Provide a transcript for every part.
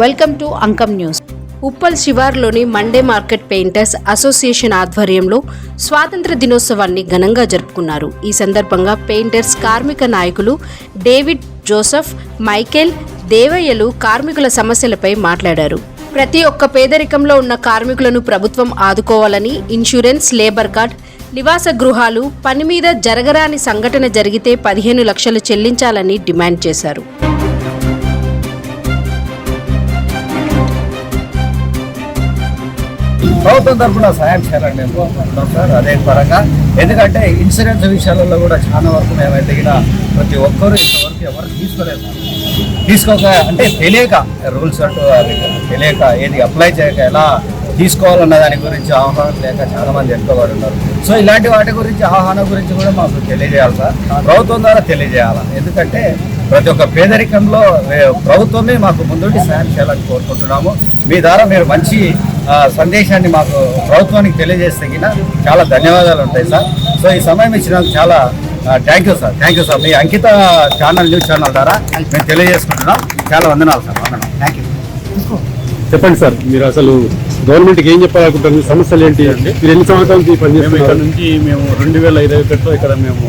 Welcome to Ankam news. Uppal శివార్లోని Monday market painters association ఆధ్వర్యంలో స్వాతంత్ర దినోత్సవాన్ని ఘనంగా జరుపుకున్నారు. ఈ సందర్భంగా పెయింటర్స్ కార్మిక నాయకులు డేవిడ్ జోసెఫ్ మైకేల్ దేవయ్యలు కార్మికుల సమస్యలపై మాట్లాడారు. ప్రతి ఒక్క పేదరికంలో ఉన్న కార్మికులను ప్రభుత్వం ఆదుకోవాలని ఇన్సూరెన్స్ లేబర్ కార్డ్ నివాస గృహాలు పని మీద జరగరాని సంఘటన జరిగితే పదిహేను లక్షలు చెల్లించాలని డిమాండ్ చేశారు. ప్రభుత్వం తరఫున సహాయం చేయాలని మేము కోరుకుంటున్నాం సార్. అదే పరంగా ఎందుకంటే ఇన్సూరెన్స్ విషయాలలో కూడా చాలా వరకు మేమైతే ఇక్కడ ప్రతి ఒక్కరు ఇంతవరకు ఎవరు తీసుకోలేదు. తీసుకోక అంటే తెలియక రూల్స్ అంటూ అది తెలియక ఏది అప్లై చేయక ఎలా తీసుకోవాలన్న దాని గురించి అవగాహన లేక చాలా మంది ఉన్నారు. సో ఇలాంటి వాటి గురించి అవగాహన గురించి కూడా మాకు తెలియజేయాలి సార్. ప్రభుత్వం ద్వారా తెలియజేయాలి. ఎందుకంటే ప్రతి ఒక్క పేదరికంలో ప్రభుత్వమే మాకు ముందుండి సాయం చేయాలని కోరుకుంటున్నాము. మీ ద్వారా మీరు మంచి సందేశాన్ని మాకు ప్రభుత్వానికి తెలియజేస్తే చాలా ధన్యవాదాలు ఉంటాయి సార్. సో ఈ సమయం ఇచ్చినందుకు చాలా thank you sir. Thank you sir. Me Ankita channel news channel ద్వారా మేము తెలియజేసుకుంటున్నాం. చాలా వందనాలు సార్. వందనాలు. థ్యాంక్ యూ చెప్పండి సార్ మీరు అసలు గవర్నమెంట్కి ఏం చెప్పాలనుకుంటారు మీ సమస్యలు ఏంటి? మీరు ఎన్ని సంవత్సరాల ఇక్కడ నుంచి మేము రెండు వేల ఇరవై ఒకటిలో ఇక్కడ మేము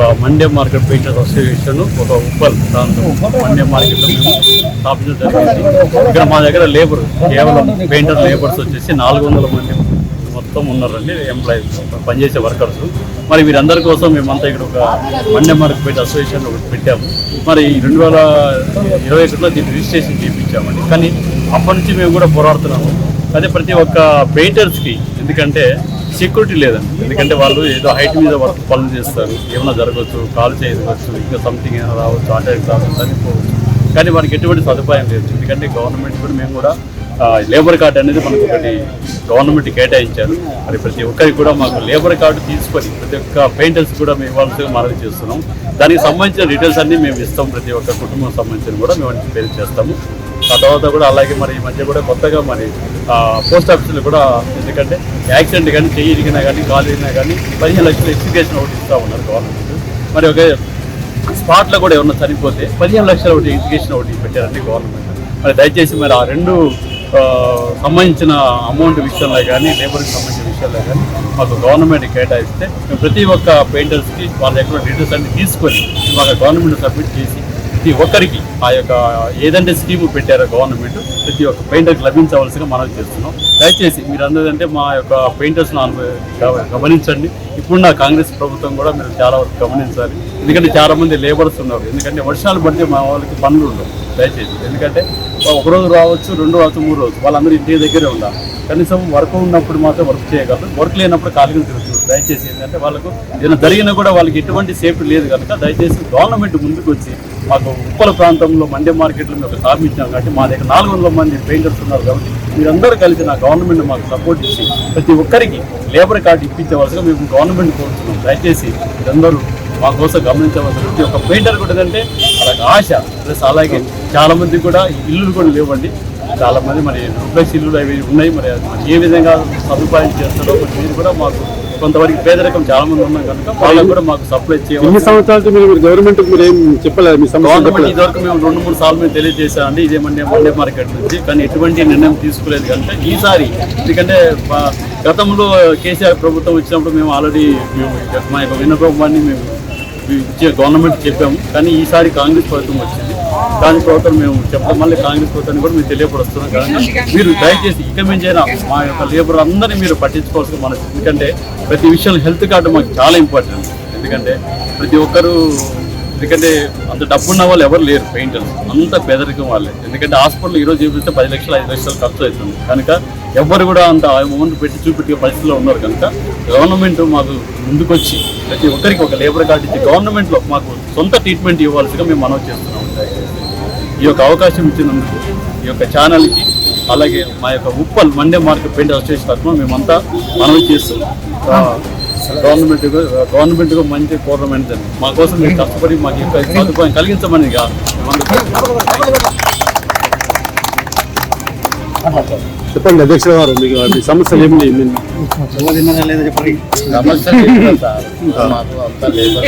ఒక మండే మార్కెట్ పెయింటర్స్ అసోసియేషన్ ఒక ఉప్పల్ దాంతో మండే మార్కెట్లో మేము స్థాపించడం జరిగింది. ఇక్కడ మా దగ్గర లేబర్ కేవలం పెయింటర్ లేబర్స్ వచ్చేసి నాలుగు వందల మంది మొత్తం ఉన్నారండి ఎంప్లాయీస్ పనిచేసే వర్కర్స్ మరి వీరందరి కోసం మేమంతా ఇక్కడ ఒక మండే మార్కెట్ పెయింట్ అసోసియేషన్ ఒకటి పెట్టాము. మరి రెండు వేల ఇరవై ఒకటిలో దీన్ని రిజిస్ట్రేషన్ చేయించామండి. కానీ అప్పటి నుంచి మేము కూడా పోరాడుతున్నాము. అదే ప్రతి ఒక్క పెయింటర్స్కి ఎందుకంటే సెక్యూరిటీ లేదండి. ఎందుకంటే వాళ్ళు ఏదో హైట్ మీద వర్క్ పనులు చేస్తారు. ఏమైనా జరగవచ్చు కాల్ చేయవచ్చు ఇంకా సంథింగ్ ఏమైనా రావచ్చు అటాక్ రావచ్చు చనిపోవచ్చు కానీ మనకి ఎటువంటి సదుపాయం లేదు. ఎందుకంటే గవర్నమెంట్ కూడా మేము కూడా లేబర్ కార్డు అనేది మనకు ఒకటి గవర్నమెంట్ కేటాయించారు. మరి ప్రతి ఒక్కరికి కూడా మాకు లేబర్ కార్డు తీసుకొని ప్రతి ఒక్క పెయింటర్స్ కూడా మేము ఇవ్వాల్సి మనవి చేస్తున్నాం. దానికి సంబంధించిన డీటెయిల్స్ అన్నీ మేము ఇస్తాం. ప్రతి ఒక్క కుటుంబం సంబంధించిన కూడా మేము పేరు చేస్తాము. ఆ తర్వాత కూడా అలాగే మరి ఈ మధ్య కూడా కొత్తగా మరి పోస్ట్ ఆఫీసులు కూడా ఎందుకంటే యాక్సిడెంట్ కానీ చెయ్యి ఇరిగినా కానీ కాలు ఇరిగినా కానీ పదిహేను లక్షల ఎక్స్టిగేషన్ ఒకటి ఇస్తూ ఉన్నారు గవర్నమెంట్. మరి ఒక స్పాట్లో కూడా ఏమన్నా చనిపోతే పదిహేను లక్షల ఒకటి ఎడ్యుకేషన్ ఒకటి పెట్టారండి గవర్నమెంట్. మరి దయచేసి మరి ఆ రెండు సంబంధించిన అమౌంట్ విషయంలో కానీ లేబర్కి సంబంధించిన విషయాల్లో కానీ మాకు గవర్నమెంట్ కేటాయిస్తే మేము ప్రతి ఒక్క పెయింటర్స్కి వాళ్ళ దగ్గర డీటెయిల్స్ అన్ని తీసుకొని మాకు గవర్నమెంట్ సబ్మిట్ చేసి ప్రతి ఒక్కరికి ఆ యొక్క ఏదంటే స్కీమ్ పెట్టారో గవర్నమెంట్ ప్రతి ఒక్క పెయింటర్కి లభించవలసిగా మనం చేస్తున్నాం. దయచేసి మీరు అందదంటే మా యొక్క పెయింటర్స్ను గమనించండి. ఇప్పుడున్న కాంగ్రెస్ ప్రభుత్వం కూడా మీరు చాలా వరకు గమనించాలి. ఎందుకంటే చాలా మంది లేబర్స్ ఉన్నారు. ఎందుకంటే వర్షాలు పడితే మా వాళ్ళకి పనులు ఉండవు. దయచేసి. ఎందుకంటే ఒక రోజు రావచ్చు రెండు రావచ్చు మూడు రోజు వాళ్ళందరూ ఇంటి దగ్గరే ఉండాలి. కనీసం వర్క్ ఉన్నప్పుడు మాత్రం వర్క్ చేయగలరు. వర్క్ లేనప్పుడు ఖాళీగా తిరుగుతుంది దయచేసి ఏంటంటే వాళ్ళకు ఏదైనా జరిగినా కూడా వాళ్ళకి ఎటువంటి సేఫ్టీ లేదు కనుక దయచేసి గవర్నమెంట్ ముందుకు వచ్చి మాకు ఉప్పల ప్రాంతంలో మండే మార్కెట్లో మేము స్థాపించాం కాబట్టి మా దగ్గర నాలుగు వందల మంది పెయింటర్స్ ఉన్నారు కాబట్టి మీరందరూ కలిసి నా గవర్నమెంట్ మాకు సపోర్ట్ ఇచ్చి ప్రతి ఒక్కరికి లేబర్ కార్డు ఇప్పించవలసిగా మేము గవర్నమెంట్ కోరుతున్నాం. దయచేసి మీరందరూ మా కోసం గమనించవలసిన ప్రతి ఒక్క పెయింటర్ కూడా ఏంటంటే అలాగే ఆశ ప్లస్ అలాగే చాలా మంది కూడా ఇల్లులు కూడా లేవండి. చాలా మంది మరి డూప్లెక్స్ ఇల్లులు అవి ఉన్నాయి మరి ఏ విధంగా సదుపాయం చేస్తారో మరి మీరు కూడా మాకు కొంతవరకు పేదరికం చాలా మంది ఉన్నాం కనుక వాళ్ళకు కూడా మాకు సప్లై ఎన్ని చేయాలి మీరు గవర్నమెంట్ మీరు ఏం చెప్పలేదు మీ సమస్య గవర్నమెంట్ చెప్పలేదు. ఇదివరకు మేము రెండు మూడు సార్లు మేము తెలియజేసామండి ఇదే మండే మండే మార్కెట్ నుంచి. కానీ ఎటువంటి నిర్ణయం తీసుకోలేదు కనుక ఈసారి ఎందుకంటే గతంలో కేసీఆర్ ప్రభుత్వం వచ్చినప్పుడు మేము ఆల్రెడీ మేము మా యొక్క విన్నపమాన్ని మేము ఇచ్చే గవర్నమెంట్ చెప్పాము కానీ ఈసారి కాంగ్రెస్ ప్రభుత్వం వచ్చింది. దాని ప్రభుత్వం మేము చెప్పడం మళ్ళీ కాంగ్రెస్ ప్రభుత్వాన్ని కూడా మేము తెలియపడుస్తున్నాం కానీ మీరు దయచేసి ఇక మించైనా మా యొక్క లేబర్ అందరినీ మీరు పట్టించుకోవాల్సిన మన ఎందుకంటే ప్రతి విషయంలో హెల్త్ కార్డు మాకు చాలా ఇంపార్టెంట్ ఎందుకంటే ప్రతి ఒక్కరూ ఎందుకంటే అంత డబ్బున్న వాళ్ళు ఎవరు లేరు పెయింటర్స్ అంత పేదరికం వాళ్ళే. ఎందుకంటే హాస్పిటల్ ఈరోజు చూపిస్తే పది లక్షలు ఐదు లక్షలు ఖర్చు అవుతుంది. కనుక ఎవ్వరు కూడా అంత అమౌంట్ పెట్టి చూపెట్టే పరిస్థితిలో ఉన్నారు కనుక గవర్నమెంట్ మాకు ముందుకొచ్చి ప్రతి ఒక్కరికి ఒక లేబర్ కార్డు ఇచ్చి గవర్నమెంట్లో మాకు సొంత ట్రీట్మెంట్ ఇవ్వాల్సిగా మేము మనవి చేస్తున్నాం ఈ యొక్క అవకాశం ఇచ్చినందుకు ఈ యొక్క ఛానల్కి అలాగే మా యొక్క Uppal Monday market paint association తరఫున మేమంతా మనవి చేస్తున్నాం గవర్నమెంట్ గవర్నమెంట్ మంచి కోరడం మా కోసం మీరు కష్టపడి మాకు యొక్క సదుపాయం కలిగించమని కాదు. చెప్పండి అధ్యక్షుల గారు మీకు మీ సమస్యలు ఏమి సమస్య లేదు కదా సార్. మాకు అంతా లేబర్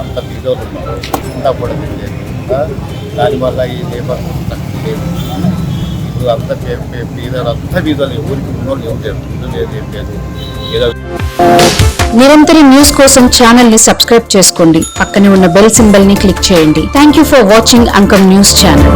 అంత బీదోలు ఉన్నారు అంతా కూడా తెలియదు దానివల్ల ఈ లేబర్ లేదు పేదోళ్ళు అంతా ఉన్నోళ్ళు ఎవరు లేరు. ఇల్లు లేదు ఏం లేదు. ఏదో నిరంతర న్యూస్ కోసం ఛానల్ని సబ్స్క్రైబ్ చేసుకోండి. పక్కనే ఉన్న బెల్ సింబల్ని క్లిక్ చేయండి. Thank you for watching Ankam news channel